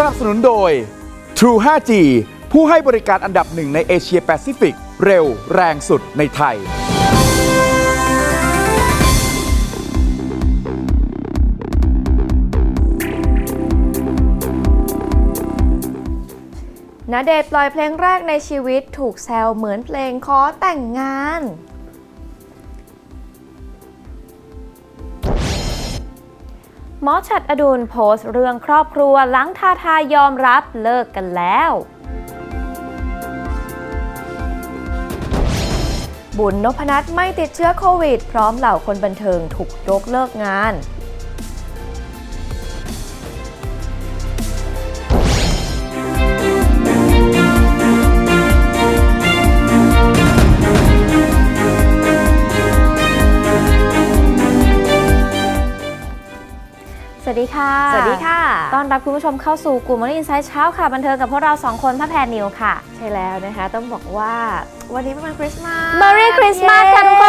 สนับสนุนโดย True 5G ผู้ให้บริการอันดับหนึ่งในเอเชียแปซิฟิก เร็วแรงสุดในไทย ณเดชน์ปล่อยเพลงแรกในชีวิตถูกแซวเหมือนเพลงขอแต่งงาน หมอฉัดอดุลโพสต์เรื่องครอบครัวหลังทาทายอมรับเลิกกันแล้วบุญนพนัทไม่ติดเชื้อโควิด พร้อมเหล่าคนบันเทิงถูกยกเลิกงาน สวัสดีค่ะ สวัสดีค่ะ ต้อนรับคุณผู้ชมเข้าสู่กลุ่มวันอินไซต์เช้าค่ะ บันเทิงกับพวกเราสองคนพระแพรนิวค่ะ ใช่แล้วนะคะ ต้องบอกว่าวันนี้เป็นวันคริสต์มาส Merry Christmas ค่ะทุกค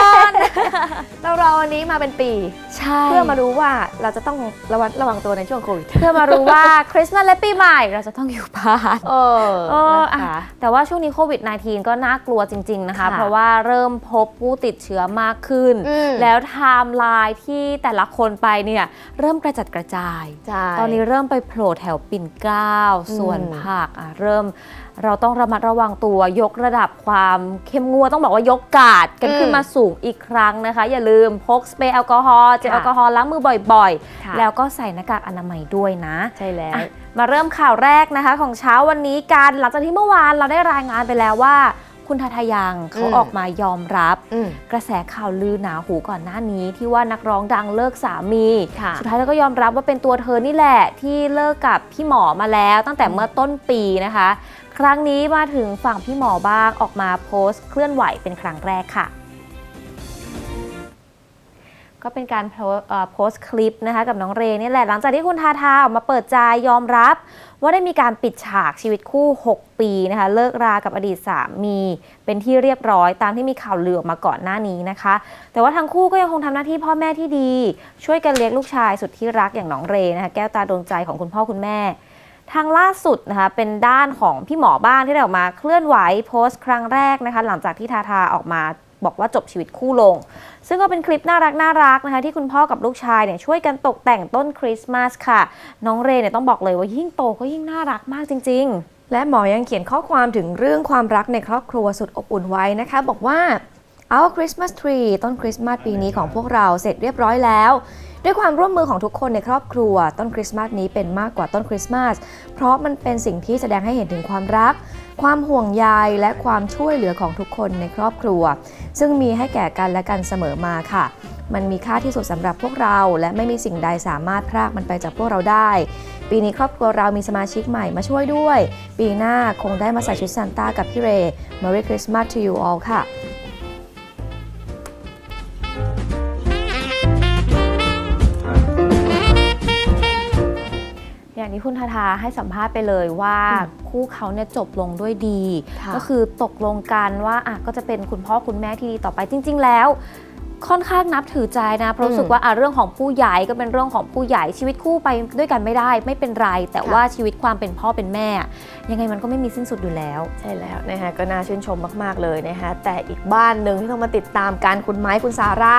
น เรารอวันนี้มาเป็นปี ใช่ เพื่อมารู้ว่าเราจะต้องระวังระวังตัวในช่วงโควิด เพื่อมารู้ว่าคริสต์มาสและปีใหม่เราจะต้องอยู่บ้านเออเออนะอะคะแต่ว่าช่วงนี้โควิด -19 ก็น่ากลัวจริง ๆ นะคะค่ะเพราะว่าเริ่มพบผู้ติดเชื้อมากขึ้นอืมแล้วไทม์ไลน์ที่แต่ละคนไปเนี่ยเริ่มกระจัดกระจายใช่ตอนนี้เริ่มไปโผล่แถวปิ่นเกล้าอืมส่วนภาคอะเริ่ม เราต้องระมัดระวังตัวยกระดับความเข้มงวดต้องบอกว่ายกกาดกันอืมขึ้นมาสูงอีกครั้งนะคะ อย่าลืมพกสเปรย์แอลกอฮอล์เจลค่ะแอลกอฮอล์ล้างมือบ่อยค่ะๆแล้วก็ใส่หน้ากากอนามัยด้วยนะ ใช่แล้วอะมาเริ่มข่าวแรกนะคะของเช้าวันนี้กันหลังจากที่เมื่อวานเราได้รายงานไปแล้วว่าคุณทาทายังเขาอืมออกมายอมรับอืมกระแสข่าวลือหนาหูก่อนหน้านี้ ที่ว่านักร้องดังเลิกสามีค่ะสุดท้ายแล้วก็ยอมรับว่าเป็นตัวเธอนี่แหละ ที่เลิกกับพี่หมอมาแล้วตั้งแต่เมื่อต้นปีนะคะ ครั้งนี้มาถึงฝั่งพี่หมอบ้างออกมาโพสต์เคลื่อนไหวเป็นครั้งแรกค่ะ ก็เป็นการโพสต์คลิปนะคะกับน้องเรนี่แหละ หลังจากที่คุณทาทาออกมาเปิดใจยอมรับ ว่าได้มีการปิดฉากชีวิตคู่ 6 ปีนะคะเลิกรากับอดีตสามี เป็นที่เรียบร้อยตามที่มีข่าวลือออกมาก่อนหน้านี้นะคะ แต่ว่าทั้งคู่ก็ยังคงทำหน้าที่พ่อแม่ที่ดี ช่วยกันเลี้ยงลูกชายสุดที่รักอย่างน้องเรนะคะแก้วตาดวงใจของคุณพ่อคุณแม่ ทางล่าสุดนะคะเป็นด้านของพี่หมอบ้านที่ได้ออกมาเคลื่อนไหวโพสต์ครั้งแรกนะคะ หลังจากที่ทาทาออกมาบอกว่าจบชีวิตคู่ลง ซึ่งก็เป็นคลิปน่ารักน่ารักนะคะ ที่คุณพ่อกับลูกชายเนี่ยช่วยกันตกแต่งต้นคริสต์มาสค่ะ น้องเรเนี่ยต้องบอกเลยว่ายิ่งโตก็ยิ่งน่ารักมากจริง ๆ และหมอยังเขียนข้อความถึงเรื่องความรักในครอบครัวสุดอบอุ่นไว้นะคะ บอกว่า Our Christmas tree ต้นคริสต์มาสปีนี้ของพวกเราเสร็จเรียบร้อยแล้ว ด้วยความร่วมมือของทุกคนในครอบครัว ต้นคริสต์มาสนี้เป็นมากกว่าต้นคริสต์มาส เพราะมันเป็นสิ่งที่แสดงให้เห็นถึงความรัก ความห่วงใยและความช่วยเหลือของทุกคนในครอบครัว ซึ่งมีให้แก่กันและกันเสมอมาค่ะ มันมีค่าที่สุดสำหรับพวกเรา และไม่มีสิ่งใดสามารถพรากมันไปจากพวกเราได้ ปีนี้ครอบครัวเรามีสมาชิกใหม่มาช่วยด้วย ปีหน้าคงได้มาใส่ชุดซานต้ากับพี่เรย์ Merry Christmas to you all ค่ะ ที่คุณทาทาให้สัมภาษณ์ไปเลยว่าอืมคู่เขาเนี่ยจบลงด้วยดีค่ะก็คือตกลงกันว่าอะก็จะเป็นคุณพ่อคุณแม่ที่ดีต่อไปจริง ๆ แล้วค่อนข้างนับถือใจนะ เพราะรู้สึกว่าอะเรื่องของผู้ใหญ่ก็เป็นเรื่องของผู้ใหญ่ชีวิตคู่ไปด้วยกันไม่ได้ ไม่เป็นไร แต่ค่ะว่าชีวิตความเป็นพ่อเป็นแม่ ยังไงมันก็ไม่มีสิ้นสุดอยู่แล้ว ใช่แล้วนะคะก็น่าชื่นชมมาก ๆ เลยนะคะแต่อีกบ้านหนึ่งที่ต้องมาติดตามการคุณไม้คุณซาร่า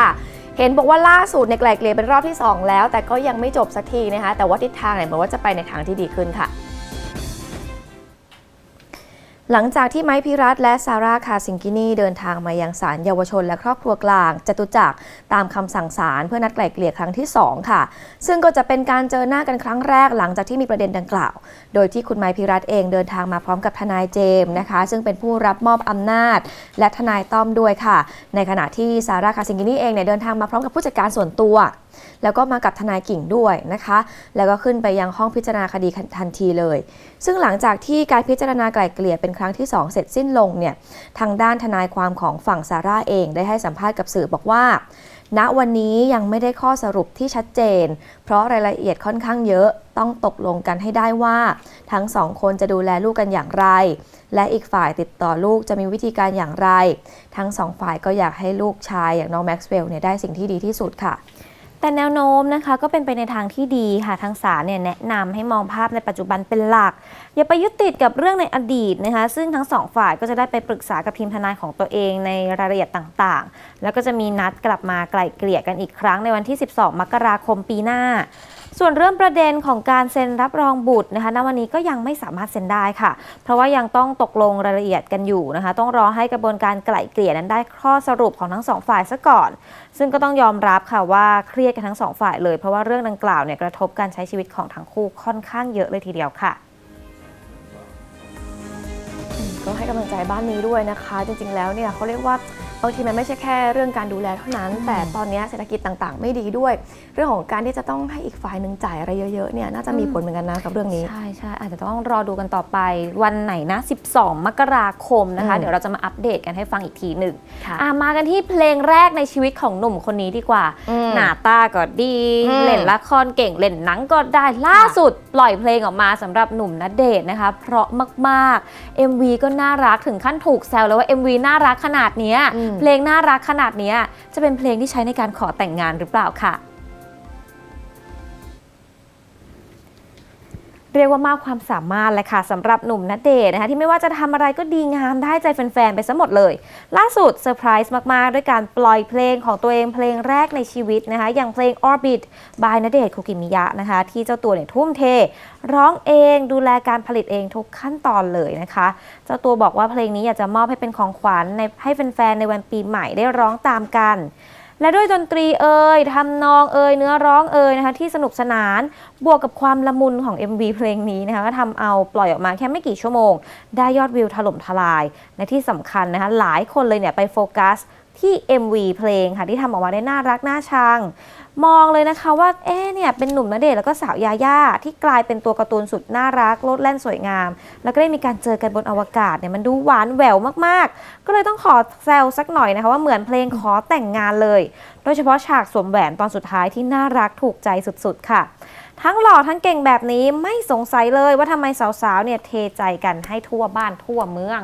เห็นบอกว่าล่าสุดในยไกลเกลี่ยเป็นรอบที่ 2 แล้ว แต่ก็ยังไม่จบสักทีนะคะ แต่ว่าทิศทางเนี่ยเหมือนว่าจะไปในทางที่ดีขึ้นค่ะ หลังจากที่ไม้พิรัตและซาร่าคาซิงกินีเดินทางมายังศาลเยาวชนและครอบครัวกลางจตุจักรตามคำสั่งศาลเพื่อนัดไกล่เกลี่ยครั้งที่ 2 ค่ะ ซึ่งก็จะเป็นการเจอหน้ากันครั้งแรกหลังจากที่มีประเด็นดังกล่าว โดยที่คุณไม้พิรัตเองเดินทางมาพร้อมกับทนายเจมส์นะคะ ซึ่งเป็นผู้รับมอบอำนาจ และทนายต้อมด้วยค่ะ ในขณะที่ซาร่าคาซิงกินีเองเนี่ยเดินทางมาพร้อมกับผู้จัดการส่วนตัวแล้วก็มากับทนายกิ่งด้วยนะคะ แล้วก็ขึ้นไปยังห้องพิจารณาคดีทันทีเลย ซึ่งหลังจากที่การพิจารณาไกล่เกลี่ยเป็นครั้งที่ 2 เสร็จสิ้นลงเนี่ยทางด้านทนายความของฝั่งซาร่าเองได้ให้สัมภาษณ์กับสื่อบอกว่าณวันนี้ยังไม่ได้ข้อสรุปที่ชัดเจน เพราะรายละเอียดค่อนข้างเยอะต้องตกลงกันให้ได้ว่า ทั้งสองคนจะดูแลลูกกันอย่างไร และอีกฝ่ายติดต่อลูกจะมีวิธีการอย่างไร ทั้งสองฝ่ายก็อยากให้ลูกชายอย่างน้องแม็กซ์เวลล์เนี่ยได้สิ่งที่ดีที่สุดค่ะ แต่แนวโน้มนะคะก็เป็นไปในทางที่ดีค่ะทางศาลเนี่ยแนะนำให้มองภาพในปัจจุบันเป็นหลัก อย่าไปยึดติดกับเรื่องในอดีตนะคะ ซึ่งทั้งสองฝ่ายก็จะได้ไปปรึกษากับทีมทนายของตัวเองในรายละเอียดต่างๆ แล้วก็จะมีนัดกลับมาไกล่เกลี่ยกันอีกครั้งในวันที่ 12 มกราคมปีหน้า ส่วนเรื่องประเด็นของการเซ็นรับรองบุตรนะคะณวันนี้ก็ยังไม่สามารถเซ็นได้ค่ะ เพราะว่ายังต้องตกลงรายละเอียดกันอยู่นะคะ ต้องรอให้กระบวนการไกล่เกลี่ยนั้นได้ข้อสรุปของทั้งสองฝ่ายซะก่อน ซึ่งก็ต้องยอมรับค่ะว่าเครียดกันทั้งสองฝ่ายเลย เพราะว่าเรื่องดังกล่าวเนี่ยกระทบการใช้ชีวิตของทั้งคู่ค่อนข้างเยอะเลยทีเดียวค่ะก็ให้กำลังใจบ้านนี้ด้วยนะคะ จริงๆแล้วเนี่ยเขาเรียกว่า บางทีมันไม่ใช่แค่เรื่องการดูแลเท่านั้น แต่ตอนนี้เศรษฐกิจต่างๆ ไม่ดีด้วย เรื่องของการที่จะต้องให้อีกฝ่ายหนึ่งจ่ายอะไรเยอะๆเนี่ยน่าจะมีผลเหมือนกันนะกับเรื่องนี้ ใช่ใช่อาจจะต้องรอดูกันต่อไปวันไหนนะ 12 มกราคมนะคะอืมเดี๋ยวเราจะมาอัปเดตกันให้ฟังอีกทีหนึ่งค่ะอะมากันที่เพลงแรกในชีวิตของหนุ่มคนนี้ดีกว่าอืมหน้าตาก็ดีอืมเล่นละครเก่งเล่นหนังก็ได้ล่าสุดปล่อยเพลงออกมาสำหรับหนุ่มณเดชน์นะคะ เพราะมากๆ MV ก็น่ารักถึงขั้นถูกแซวเลยว่า MV น่ารักขนาดเนี้ยอืมเพลงน่ารักขนาดนี้จะเป็นเพลงที่ใช้ในการขอแต่งงานหรือเปล่าค่ะ เรียกว่ามากความสามารถเลยค่ะสำหรับหนุ่มณเดชน์นะคะที่ไม่ว่าจะทำอะไรก็ดีงามได้ใจแฟนๆ ไปซะหมดเลย ล่าสุดเซอร์ไพรส์มากๆ ด้วยการปล่อยเพลงของตัวเองเพลงแรกในชีวิตนะคะ อย่างเพลง Orbit by ณเดชน์คุกิมิยะนะคะ ที่เจ้าตัวเนี่ยทุ่มเท ร้องเองดูแลการผลิตเองทุกขั้นตอนเลยนะคะ เจ้าตัวบอกว่าเพลงนี้อยากจะมอบให้เป็นของขวัญในให้แฟนๆในวันปีใหม่ได้ร้องตามกัน และด้วยดนตรีเอ่ยทำนองเอ่ยเนื้อร้องเอ่ยนะคะที่สนุกสนานบวกกับความละมุนของ MV เพลงนี้นะคะก็ทำเอาปล่อยออกมาแค่ไม่กี่ชั่วโมง ได้ยอดวิวถล่มทลาย และที่สำคัญนะคะหลายคนเลยเนี่ยไปโฟกัส ที่ MV เพลงค่ะที่ทำออกมาได้น่ารักน่าชัง มองเลยนะคะว่าเอ๊ะเนี่ยเป็นหนุ่มณเดชน์แล้วก็สาวยาย่าที่กลายเป็นตัวการ์ตูนสุดน่ารักโลดแล่นสวยงาม แล้วก็ได้มีการเจอกันบนอวกาศเนี่ยมันดูหวานแหววมากๆ ก็เลยต้องขอแซวสักหน่อยนะคะว่าเหมือนเพลงขอแต่งงานเลย โดยเฉพาะฉากสวมแหวนตอนสุดท้ายที่น่ารักถูกใจสุดๆ ค่ะ ทั้งหล่อทั้งเก่งแบบนี้ไม่สงสัยเลยว่าทำไมสาวๆเนี่ยเทใจกันให้ทั่วบ้านทั่วเมือง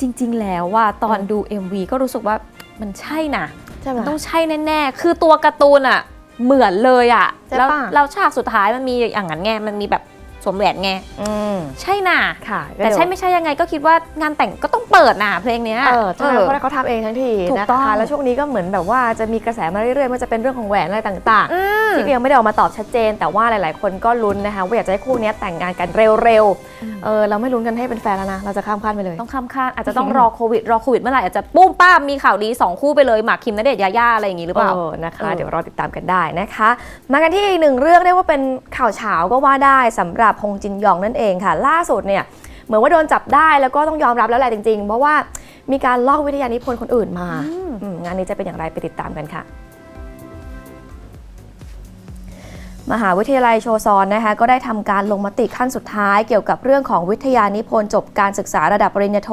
จริง ๆ แล้วว่าตอนดู MV ก็รู้สึกว่ามันใช่นะใช่ไหม มันต้องใช่แน่ๆ คือตัวการ์ตูนอะเหมือนเลยอะใช่แล้วปะแล้วฉากสุดท้ายมันมีอย่างนั้นไงมันมีแบบ สวมแหวนไงอืมใช่น่ะ ค่ะแต่ใช่ไม่ใช่ยังไงก็คิดว่างานแต่งก็ต้องเปิดน่ะเพลงเนี้ย เออใช่เออเพราะเขาทำเองทั้งทีถูกนะต้องคะแล้วช่วงนี้ก็เหมือนแบบว่าจะมีกระแสมาเรื่อยๆไมันจะเป็นเรื่องของแหวนอะไรต่างอืม ๆที่ยังไม่ได้ออกมาตอบชัดเจน แต่ว่าหลายๆ คนก็ลุ้นนะคะว่าอยากจะให้คู่เนี้ยแต่งงานกันเร็วๆเออเราไม่ลุ้นกันให้เป็นแฟนแล้วนะเราจะข้ามขั้นไปเลย ต้องข้ามคาดอาจจะต้องรอโควิด รอโควิดเมื่อไหร่อาจจะปุ้มป้ามมีข่าวดีสองคู่ไปเลยหมากคิมณเดชน์ยาย่าอะไรอย่างงี้หรือเปล่าเออนะคะ เออเดี๋ยวรอติดตามกันได้นะคะ มากันที่อีกหนึ่งเรื่องเรียกว่าเป็นข่าวเฉาก็ว่าได้สำหรับฮงจินยองนั่นเองค่ะ ล่าสุดเนี่ยเหมือนว่าโดนจับได้แล้วก็ต้องยอมรับแล้วแหละจริงๆ เพราะว่ามีการลอกวิทยานิพนธ์คนอื่นมาอืมงานนี้จะเป็นอย่างไรไปติดตามกันค่ะ มหาวิทยาลัยโชซอนนะคะก็ได้ทำการลงมติขั้นสุดท้ายเกี่ยวกับเรื่องของวิทยานิพนธ์จบการศึกษาระดับปริญญาโท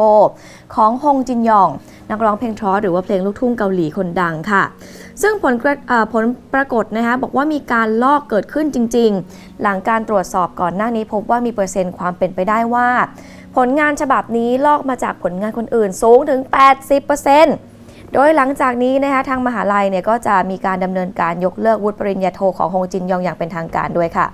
ของฮงจินยอง นักร้องเพลงทรอหรือว่าเพลงลูกทุ่งเกาหลีคนดังค่ะ ซึ่งผลผลปรากฏนะคะบอกว่ามีการลอกเกิดขึ้นจริง ๆ หลังการตรวจสอบก่อนหน้านี้พบว่ามีเปอร์เซ็นต์ความเป็นไปได้ว่า ผลงานฉบับนี้ลอกมาจากผลงานคนอื่นสูงถึง 80% โดยหลังจากนี้นะคะทางมหาลัยเนี่ยก็จะมีการดำเนินการยกเลิกวุฒิปริญญาโทของฮงจินยองอย่างเป็นทางการด้วยค่ะ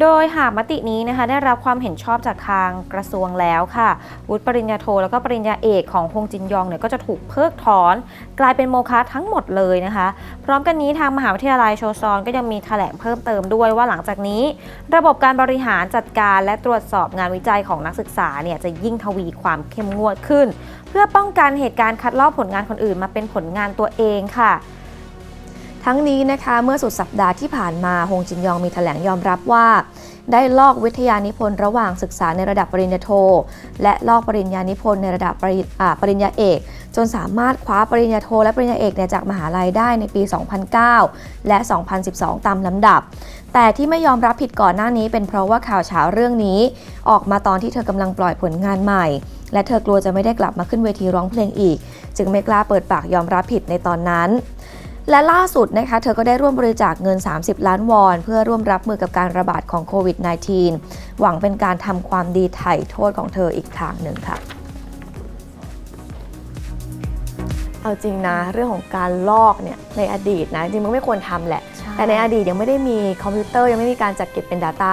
โดยหากมตินี้นะคะได้รับความเห็นชอบจากทางกระทรวงแล้วค่ะ วุฒิปริญญาโท แล้วก็ปริญญาเอกของฮงจินยองเนี่ยก็จะถูกเพิกถอน กลายเป็นโมฆะทั้งหมดเลยนะคะ พร้อมกันนี้ทางมหาวิทยาลัยโชซอนก็ยังมีแถลงเพิ่มเติมด้วยว่าหลังจากนี้ ระบบการบริหารจัดการและตรวจสอบงานวิจัยของนักศึกษาเนี่ยจะยิ่งทวีความเข้มงวดขึ้น พื่อป้องกันเหตุการณ์คัดลอกผลงานคนอื่นมาเป็นผลงานตัวเองค่ะ ทั้งนี้นะคะเมื่อสุดสัปดาห์ที่ผ่านมาฮงจินยองมีแถลงยอมรับว่า ได้ลอกวิทยานิพนธ์ระหว่างศึกษาในระดับปริญญาโท และลอกปริญญานิพนธ์ในระดับปริญอ่าปรญญาเอก จนสามารถคว้าปริญญาโท และปริญญาเอกเนี่ยจากมหาลัยได้ในปี 2009 และ 2012 ตามลำดับแต่ที่ไม่ยอมรับผิดก่อนหน้านี้เป็นเพราะว่าข่าวเช้าเรื่องนี้ ออกมาตอนที่เธอกำลังปล่อยผลงานใหม่ และเธอกลัวจะไม่ได้กลับมาขึ้นเวทีร้องเพลงอีก จึงไม่กล้าเปิดปากยอมรับผิดในตอนนั้น และล่าสุดนะคะเธอก็ได้ร่วมบริจาคเงิน 30 ล้านวอน เพื่อร่วมรับมือกับการระบาดของโควิด -19 หวังเป็นการทำความดีไถ่โทษของเธออีกทางหนึ่งค่ะเอาจริงนะเรื่องของการลอกเนี่ยในอดีตนะจริงมันไม่ควรทำแหละใช่แต่ในอดีตยังไม่ได้มีคอมพิวเตอร์ยังไม่มีการจัดเก็บเป็น Data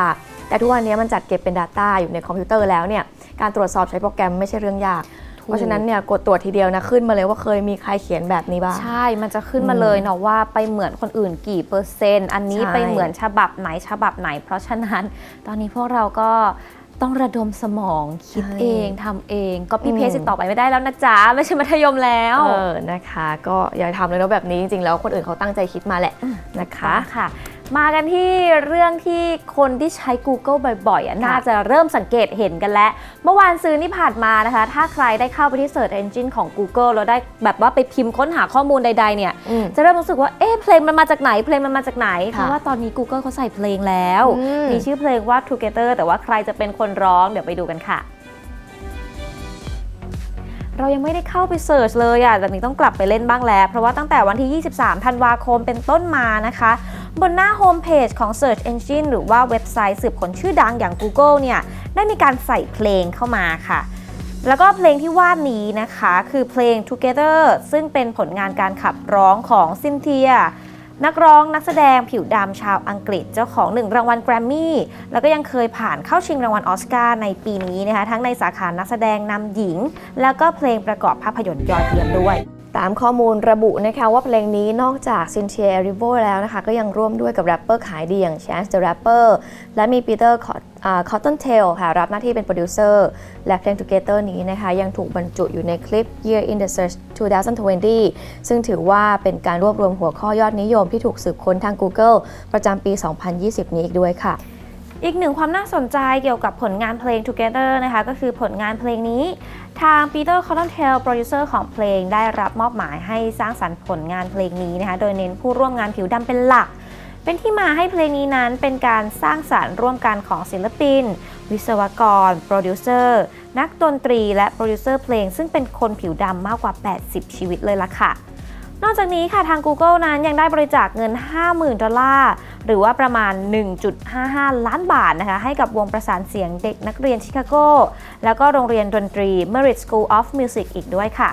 แต่ทุกวันนี้มันจัดเก็บเป็น Data อยู่ในคอมพิวเตอร์แล้วเนี่ยการตรวจสอบใช้โปรแกรมไม่ใช่เรื่องยาก เพราะฉะนั้นเนี่ยกดตรวจทีเดียวนะขึ้นมาเลยว่าเคยมีใครเขียนแบบนี้บ้าง ใช่ มันจะขึ้นมาเลยเนาะว่าไปเหมือนคนอื่นกี่เปอร์เซ็นต์ อันนี้ใช่ ไปเหมือนฉบับไหนฉบับไหน เพราะฉะนั้น ตอนนี้พวกเราก็ต้องระดมสมองคิดเองทำเองก็พี่เพจต่อไปไม่ได้แล้วนะจ๊ะไม่ใช่มัธยมแล้ว เออนะคะ ก็อย่าทำเลยเนาะแบบนี้จริงๆแล้วคนอื่นเขาตั้งใจคิดมาแหละนะคะ ค่ะ มากันที่เรื่องที่คนที่ใช้ Google บ่อยๆอะค่ะน่าจะเริ่มสังเกตเห็นกันแล้ว เมื่อวานซื้อที่ผ่านมานะคะ ถ้าใครได้เข้าไปที่ Search Engine ของ Google แล้วได้แบบว่าไปพิมพ์ค้นหาข้อมูลใดๆ เนี่ยอืมจะเริ่มรู้สึกว่า เอ๊ะเพลงมันมาจากไหน เพลงมันมาจากไหน เพค่ะราะว่าตอนนี้ Google เขาใส่เพลงแล้วอืมมีชื่อเพลงว่า Together แต่ว่าใครจะเป็นคนร้องเดี๋ยวไปดูกันค่ะเรายังไม่ได้เข้าไปเสิร์ชเลยอะแบบนี้ต้องกลับไปเล่นบ้างแล้ว เพราะว่าตั้งแต่วันที่ 23 ธันวาคมเป็นต้นมานะคะ บนหน้าโฮมเพจของ Search Engine หรือว่าเว็บไซต์สืบค้นชื่อดังอย่าง Google เนี่ยได้มีการใส่เพลงเข้ามาค่ะ แล้วก็เพลงที่ว่านี้นะคะคือเพลง Together ซึ่งเป็นผลงานการขับร้องของซินเทียนักร้องนักแสดงผิวดำชาวอังกฤษเจ้าของหนึ่งรางวัลแกรมมี่ แล้วก็ยังเคยผ่านเข้าชิงรางวัลออสการ์ในปีนี้นะคะ ทั้งในสาขานักแสดงนำหญิง แล้วก็เพลงประกอบภาพยนตร์ยอดเยี่ยมด้วย ตามข้อมูลระบุนะคะว่าเพลงนี้นอกจากซินเทียริโวแล้วนะคะ ก็ยังร่วมด้วยกับแรปเปอร์ขายดีอย่าง Chance the Rapper และมีปีเตอร์คอตตอนเทลค่ะรับหน้าที่เป็นโปรดิวเซอร์และเพลง Together นี้นะคะ ยังถูกบรรจุอยู่ในคลิป Year in the Search 2020 ซึ่งถือว่าเป็นการรวบรวมหัวข้อยอดนิยมที่ถูกสืบค้นทาง Google ประจำปี 2020 นี้อีกด้วยค่ะอีกหนึ่งความน่าสนใจเกี่ยวกับผลงานเพลง Together นะคะ ก็คือผลงานเพลงนี้ทาง Peter c o t t o n t a i l โปรดิวเซอร์ของเพลงได้รับมอบหมายให้สร้างสรรค์ผลงานเพลงนี้นะคะ โดยเน้นผู้ร่วมงานผิวดำเป็นหลัก เป็นที่มาให้เพลงนี้นั้นเป็นการสร้างสารรค์ร่วมกันของศิลปิน วิศวกร โปรดิวเซอร์ นักดนตรี และโปรดิวเซอร์เพลง ซึ่งเป็นคนผิวดำมากกว่า 80 ชีวิตเลยล่ะค่ะ นอกจากนี้ค่ะทาง Google นั้นยังได้บริจาคเงิน 50,000 ดอลลาร์ หรือว่าประมาณ 1.55 ล้านบาทนะคะให้กับวงประสานเสียงเด็กนักเรียนชิคาโก แล้วก็โรงเรียนดนตรี Merit School of Music อีกด้วยค่ะ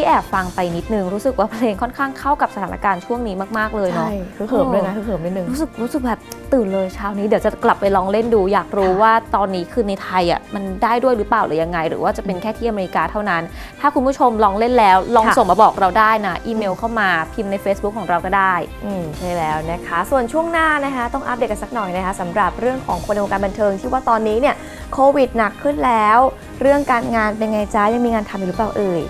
เมื่อกี้แอบฟังไปนิดนึง รู้สึกว่าเพลงค่อนข้างเข้ากับสถานการณ์ช่วงนี้มากๆเลยเนาะใช่คือเขิมด้วยนะคือเขิมนิดนึงรู้สึกรู้สึกแบบตื่นเลยเช้านี้เดี๋ยวจะกลับไปลองเล่นดู อยากรู้ว่าตอนนี้คือในไทยอะมันได้ด้วยหรือเปล่าหรือยังไง หรือว่าจะเป็นแค่ที่อเมริกาเท่านั้น ถ้าคุณผู้ชมลองเล่นแล้ว ลองค่ะส่งมาบอกเราได้นะ อีเมลเข้ามาพิมพ์ใน Facebook ของเราก็ได้อืมใช่แล้วนะคะ ส่วนช่วงหน้านะคะต้องอัปเดตกันสักหน่อยนะคะสำหรับเรื่องของคนในวงการบันเทิงที่ว่าตอนนี้เนี่ยโควิดหนักขึ้นแล้ว เรื่องการงานเป็นไงจ้ายังมีงานทำอยู่หรือเปล่าเอ่ย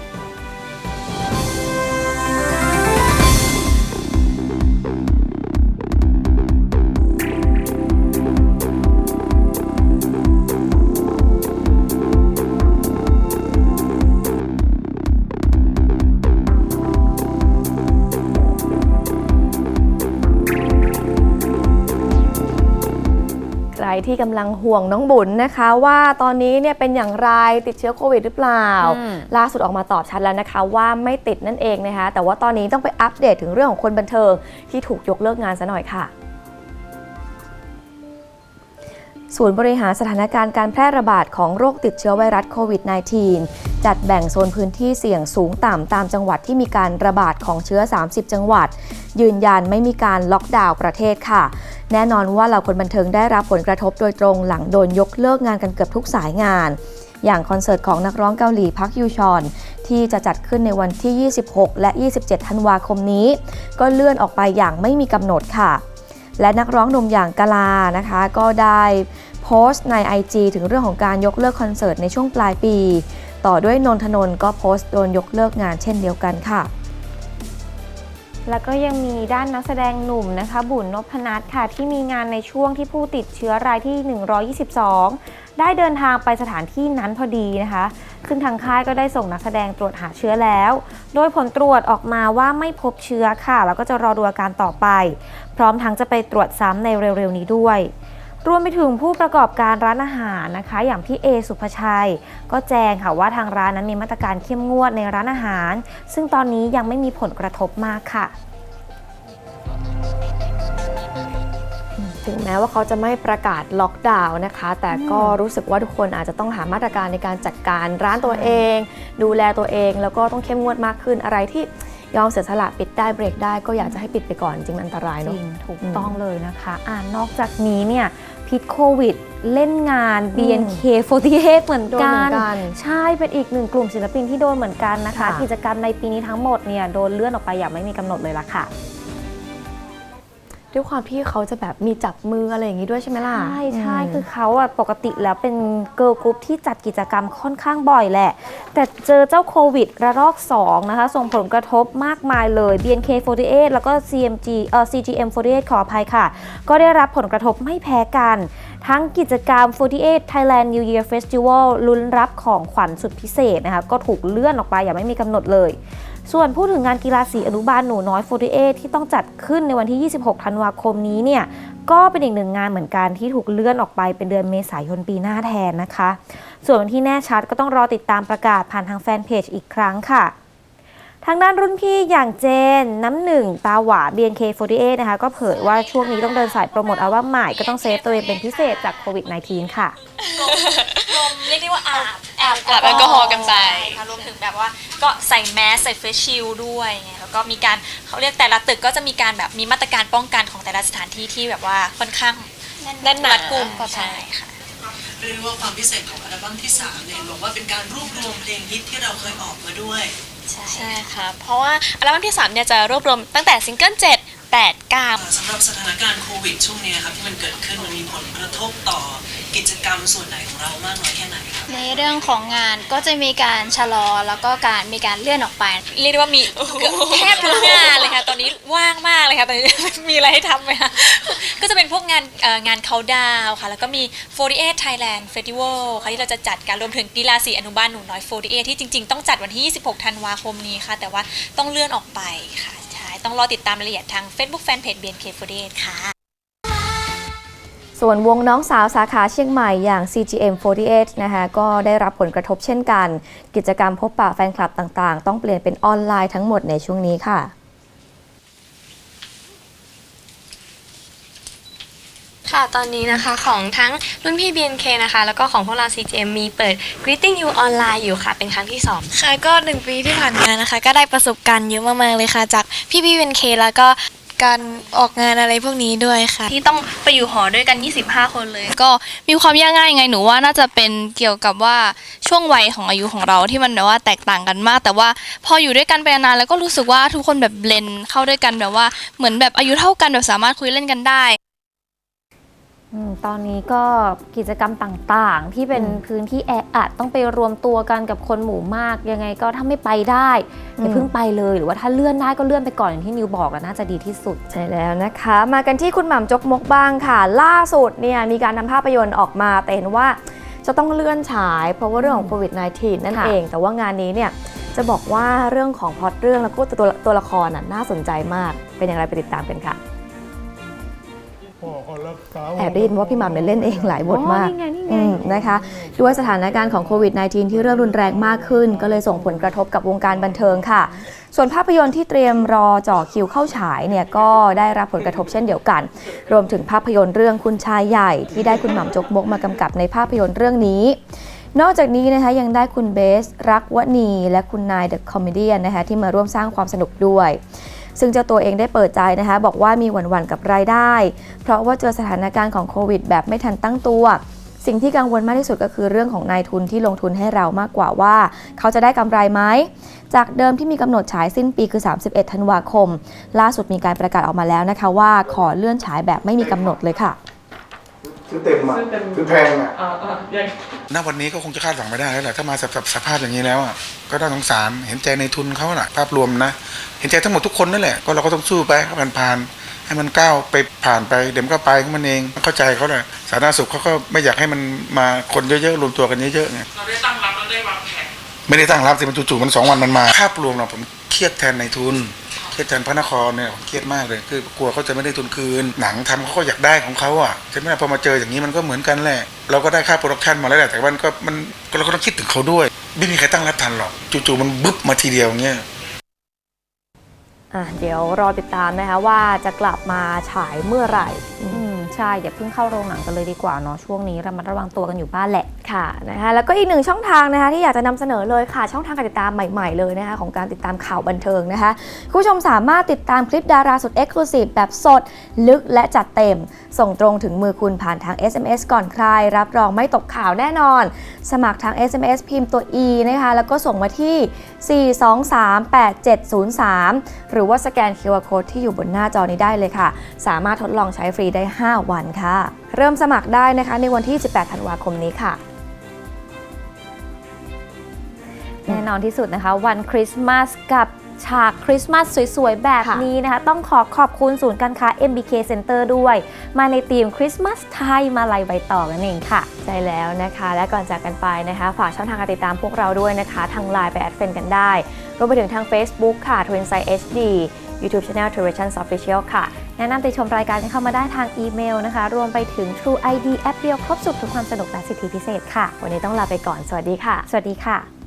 ที่กำลังห่วงน้องบุญนะคะ ว่าตอนนี้เนี่ยเป็นอย่างไรติดเชื้อโควิดหรือเปล่าอืมล่าสุดออกมาตอบชัดแล้วนะคะ ว่าไม่ติดนั่นเองนะคะ แต่ว่าตอนนี้ต้องไปอัปเดตถึงเรื่องของคนบันเทิงที่ถูกยกเลิกงานซะหน่อยค่ะศูนย์บริหารสถานการณ์การแพร่ระบาดของโรคติดเชื้อไวรัสโควิด -19 จัดแบ่งโซนพื้นที่เสี่ยงสูงต่ำตามจังหวัดที่มีการระบาดของเชื้อ 30 จังหวัด ยืนยันไม่มีการล็อกดาวน์ประเทศค่ะ แน่นอนว่าเหล่าคนบันเทิงได้รับผลกระทบโดยตรงหลังโดนยกเลิกงานกันเกือบทุกสายงานอย่างคอนเสิร์ตของนักร้องเกาหลีพักยูชอน ที่จะจัดขึ้นในวันที่ 26 และ 27 ธันวาคมนี้ ก็เลื่อนออกไปอย่างไม่มีกำหนดค่ะ และนักร้องหนุ่มอย่างกาลานะคะ ก็ได้โพสต์ใน IG ถึงเรื่องของการยกเลิกคอนเสิร์ตในช่วงปลายปี ต่อด้วยนนทนนท์ก็โพสต์โดนยกเลิกงานเช่นเดียวกันค่ะแล้วก็ยังมีด้านนักแสดงหนุ่มนะคะ บุญนพนัทค่ะ ที่มีงานในช่วงที่ผู้ติดเชื้อรายที่ 122 ได้เดินทางไปสถานที่นั้นพอดีนะคะ ซึ่งทางค่ายก็ได้ส่งนักแสดงตรวจหาเชื้อแล้ว โดยผลตรวจออกมาว่าไม่พบเชื้อค่ะ แล้วก็จะรอดูอาการต่อไป พร้อมทั้งจะไปตรวจซ้ำในเร็วๆนี้ด้วย รวมไปถึงผู้ประกอบการร้านอาหารนะคะ อย่างพี่เอสุภชัย ก็แจ้งค่ะว่าทางร้านนั้นมีมาตรการเข้มงวดในร้านอาหาร ซึ่งตอนนี้ยังไม่มีผลกระทบมากค่ะ ถึงแม้ว่าเขาจะไม่ประกาศล็อกดาวน์นะคะ แต่ก็รู้สึกว่าทุกคนอาจจะต้องหามาตรการในการจัดการร้านตัวเอง ดูแลตัวเอง แล้วก็ต้องเข้มงวดมากขึ้นอะไรที่ยอมเสียสละปิดได้เบรกได้ก็อยากจะให้ปิดไปก่อนจริงมันอันตรายจเนาะริงถูกอืมต้องเลยนะคะอ่านอกจากนี้เนี่ย พิษโควิด เล่นงาน BNK48 เหมือนโดนกัเหมือนนกัน ใช่เป็นอีกหนึ่งกลุ่มศิลปินที่โดนเหมือนกันนะคะ ค่ะ กิจกรรมในปีนี้ทั้งหมดเนี่ยโดนเลื่อนออกไปอย่างไม่มีกำหนดเลยละค่ะ ด้วยความที่เขาจะแบบมีจับมืออะไรอย่างนี้ด้วยใช่ไหมล่ะ ใช่ใช่มคือเขาอะปกติแล้วเป็นเกิร์ลกรุ๊ปที่จัดกิจกรรมค่อนข้างบ่อยแหละ แต่เจอเจ้าโควิดระลอก 2 นะคะ ส่งผลกระทบมากมายเลย BNK48 แล้วก็ CMG เอ่อ CGM48 ขออภัยค่ะ ก็ได้รับผลกระทบไม่แพ้กัน ทั้งกิจกรรม 48 Thailand New Year Festival ลุ้นรับของขวัญสุดพิเศษนะคะ ก็ถูกเลื่อนออกไปอย่างไม่มีกำหนดเลย ส่วนพูดถึงงานกีฬาสีอนุบาลหนูน้อย48ที่ต้องจัดขึ้นในวันที่ 26 ธันวาคมนี้เนี่ยก็เป็นอีกหนึ่งงานเหมือนกันที่ถูกเลื่อนออกไปเป็นเดือนเมษายนปีหน้าแทนนะคะ ส่วนวันที่แน่ชัดก็ต้องรอติดตามประกาศผ่านทางแฟนเพจอีกครั้งค่ะ ทางด้านรุ่นพี่อย่างเจน น้ำหนึ่ง ตาหวาน BNK48 นะคะ ก็เผยว่าช่วงนี้ต้องเดินสายโปรโมทอัลบั้มใหม่ก็ต้องเซฟตัวเองเป็นพิเศษจากโควิด -19 ค่ะรวมเรียกได้ว่าอาบแอบอาบแอลกอฮอล์กันไป ใช่ค่ะรวมถึงแบบว่าก็ใส่แมสใส่เฟสชิลด้วยไงแล้วก็มีการเขาเรียกแต่ละตึกก็จะมีการแบบมีมาตรการป้องกันของแต่ละสถานที่ที่แบบว่าค่อนข้างแน่นหนารัดกุมปลอดภัใช่ยค่ะ เรียกได้ว่าความพิเศษของอัลบั้มที่3เนี่ยเห็นบอกว่าเป็นการรวบรวมเพลงฮิตที่เราเคยออกมาด้วย ใช่ค่ะ เพราะว่าอัลบั้มที่ 3 เนี่ยจะรวบรวมตั้งแต่ซิงเกิล7 8 9 สำหรับสถานการณ์โควิดช่วงเนี้ยครับที่มันเกิดขึ้นมันมีผลกระทบต่อกิจกรรมส่วนไหนของเรามากน้อยแค่ไหนครับ ในเรื่องของงานก็จะมีการชะลอแล้วก็การมีการเลื่อนออกไป เรียกได้ว่ามีเกือบแทบทุกงานเลยค่ะ ตอนนี้ว่างมากเลยค่ะตอนนี้ มีอะไรให้ทำไหมคะก็จะเป็นพวกงานเอ่องานเขาดาวค่ะ แล้วก็มี 48 Thailand Festival ค่ะที่เราจะจัดกันรวมถึงกีฬาสีอนุบาลหนูน้อย 48 ที่จริง ๆ ต้องจัดวันที่ 26 ธันวาคมนี้ค่ะ แต่ว่าต้องเลื่อนออกไปค่ะใช่ต้องรอติดตามรายละเอียดทาง Facebook Fanpage BNK48 ค่ะ ส่วนวงน้องสาวสาขาเชียงใหม่อย่าง CGM48 นะคะก็ได้รับผลกระทบเช่นกัน กิจกรรมพบปะแฟนคลับต่างๆ ต้องเปลี่ยนเป็นออนไลน์ทั้งหมดในช่วงนี้ค่ะค่ะ ตอนนี้นะคะของทั้งรุ่นพี่ BNK นะคะ แล้วก็ของพวกเรา CGM มีเปิด Greeting You ออนไลน์อยู่ค่ะ เป็นครั้งที่ 2 ค่ะ ก็หนึ่งปีที่ผ่านมานะคะ ก็ได้ประสบการณ์เยอะมาก ๆ เลยค่ะ จากพี่พี่ BNK แล้วก็ การออกงานอะไรพวกนี้ด้วยค่ะ ที่ต้องไปอยู่หอด้วยกัน 25 คนเลย ก็มีความยากง่ายยังไงหนูว่าน่าจะเป็นเกี่ยวกับว่าช่วงวัยของอายุของเราที่มันแบบว่าแตกต่างกันมาก แต่ว่าพออยู่ด้วยกันไปนานๆแล้วก็รู้สึกว่าทุกคนแบบเบลนเข้าด้วยกันแบบว่าเหมือนแบบอายุเท่ากันแบบสามารถคุยเล่นกันได้อืม ตอนนี้ก็กิจกรรมต่างๆ ที่เป็นอืมพื้นที่แออัดต้องไปรวมตัวกันกับคนหมู่มากยังไงก็ถ้าไม่ไปได้อย่าอืมเพิ่งไปเลยหรือว่าถ้าเลื่อนได้ก็เลื่อนไปก่อนอย่างที่นิวบอกแล้วน่าจะดีที่สุดใช่แล้วนะคะ มากันที่คุณหม่ำจกมกบ้างค่ะ ล่าสุดเนี่ยมีการนำภาพยนตร์ออกมาแต่เห็นว่าจะต้องเลื่อนฉายเพราะว่าเรื่องของโควิด -19 นั่นค่ะเอง แต่ว่างานนี้เนี่ยจะบอกว่าเรื่องของพล็อตเรื่องแล้วก็ตัวตัวละครน่ะน่าสนใจมากเป็นอย่างไรไปติดตามกันค่ะ แอบได้ยินว่าพี่หม่ำเนี่ยเล่นเองหลายบทมากอ๋อนี่ไงนี่ไงอืมนะคะ ด้วยสถานการณ์ของโควิด -19 ที่เริ่มรุนแรงมากขึ้น ก็เลยส่งผลกระทบกับวงการบันเทิงค่ะ ส่วนภาพยนตร์ที่เตรียมรอจ่อคิวเข้าฉายเนี่ยก็ได้รับผลกระทบเช่นเดียวกัน รวมถึงภาพยนตร์เรื่องคุณชายใหญ่ ที่ได้คุณหม่ำจกมกมากำกับในภาพยนตร์เรื่องนี้นอกจากนี้นะคะยังได้คุณเบส รักวณี และคุณนายเดอะคอมเมดี้นะคะที่มาร่วมสร้างความสนุกด้วย ซึ่งเจ้าตัวเองได้เปิดใจนะคะ บอกว่ามีหวั่นๆกับรายได้ เพราะว่าเจอสถานการณ์ของโควิด แบบไม่ทันตั้งตัว สิ่งที่กังวลมากที่สุดก็คือเรื่องของนายทุนที่ลงทุนให้เรามากกว่าว่า เขาจะได้กำไรไหมจากเดิมที่มีกำหนดฉายสิ้นปีคือ 31 ธันวาคม ล่าสุดมีการประกาศออกมาแล้วนะคะว่าขอเลื่อนฉายแบบไม่มีกำหนดเลยค่ะ ซื้อเต็มอะซื้อแพงอะณวันนี้ก็คงจะคาดหวังไม่ได้แล้วแหละถ้ามาสภาพสภาพอย่างนี้แล้วอะก็น่าสงสารเห็นใจในทุนเขาแหละภาพรวมนะ เห็นใจทั้งหมดทุกคนนั่นแหละก็เราก็ต้องสู้ไปให้มันผ่าน ให้มันก้าวไปผ่านไปเดี๋ยวมันก็ไปของมันเองเข้าใจเขาแหละสาธารณสุขเขาก็ไม่อยากให้มันมาคนเยอะๆรวมตัวกันเยอะๆไง เราได้ตั้งรับเราได้วางแผน ไม่ได้ตั้งรับสิมันจู่ๆมันสองวันมันมา ภาพรวมเราผมเครียดแทนในทุน เครียดแทนพระนครเนี่ยผมเครียดมากเลย คือกลัวเขาจะไม่ได้ทุนคืน หนังทำเขาก็อยากได้ของเขาอะใช่ไหมพอมาเจออย่างนี้มันก็เหมือนกันแหละ เราก็ได้ค่าโปรดักชันมาแล้วแหละแต่ว่ามันก็มันเราก็ต้องคิดถึงเขาด้วย ไม่มีใครตั้งรับทันหรอกจู่ๆมันบึ๊บมาทีเดียวเงี้ยอะเดี๋ยวรอติดตามนะคะว่าจะกลับมาฉายเมื่อไหร่ ใช่อย่าเพิ่งเข้าโรงหนังกันเลยดีกว่าเนาะช่วงนี้ระมัดระวังตัวกันอยู่บ้านแหละ ค่ะนะคะแล้วก็อีกหนึ่งช่องทางนะคะที่อยากจะนำเสนอเลยค่ะ ช่องทางการติดตามใหม่ ๆ เลยนะคะของการติดตามข่าวบันเทิงนะคะคุณผู้ชมสามารถติดตามคลิปดาราสุด Exclusive แบบสด ลึกและจัดเต็ม ส่งตรงถึงมือคุณผ่านทาง SMS ก่อนใคร รับรองไม่ตกข่าวแน่นอน สมัครทาง SMS พิมพ์ตัว e นะคะแล้วก็ส่งมาที่ 4238703 หรือว่าสแกน QR Code ที่อยู่บนหน้าจอนี้ได้เลยค่ะ สามารถทดลองใช้ฟรีได้ 5วันค่ะ เริ่มสมัครได้นะคะในวันที่ 18 ธันวาคมนี้ค่ะแน่นอนที่สุดนะคะ วันคริสต์มาสกับฉากคริสต์มาสสวยๆ แบบค่ะนี้นะคะ ต้องขอขอบคุณศูนย์การค้า MBK Center ด้วย มาในธีมคริสต์มาสไทยมาลัยใบตองนั่นเองค่ะ ใช่แล้วนะคะ และก่อนจากกันไปนะคะ ฝากช่องทางการติดตามพวกเราด้วยนะคะ ทางไลน์ไปแอดเฟนกันได้ รวมไปถึงทาง Facebook ค่ะ t w i n s i d e HD YouTube Channel t w i t i o n Official ค่ะ แนะนำติชมรายการกันเข้ามาได้ทางอีเมลนะคะ รวมไปถึง True ID แอปเดียวครบสุดทุกความสนุกและสิทธิพิเศษค่ะ วันนี้ต้องลาไปก่อน สวัสดีค่ะ สวัสดีค่ะ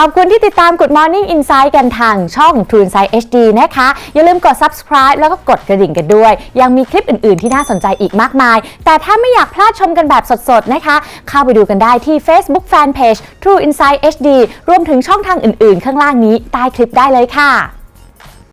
ขอบคุณที่ติดตาม Good Morning Insight กันทางช่อง True Insight HD นะคะ อย่าลืมกด subscribe แล้วก็กดกระดิ่งกันด้วย ยังมีคลิปอื่น ๆ ที่น่าสนใจอีกมากมาย แต่ถ้าไม่อยากพลาดชมกันแบบสด ๆ นะคะ เข้าไปดูกันได้ที่ Facebook Fanpage True Insight HD รวมถึงช่องทางอื่น ๆ ข้างล่างนี้ใต้คลิปได้เลยค่ะ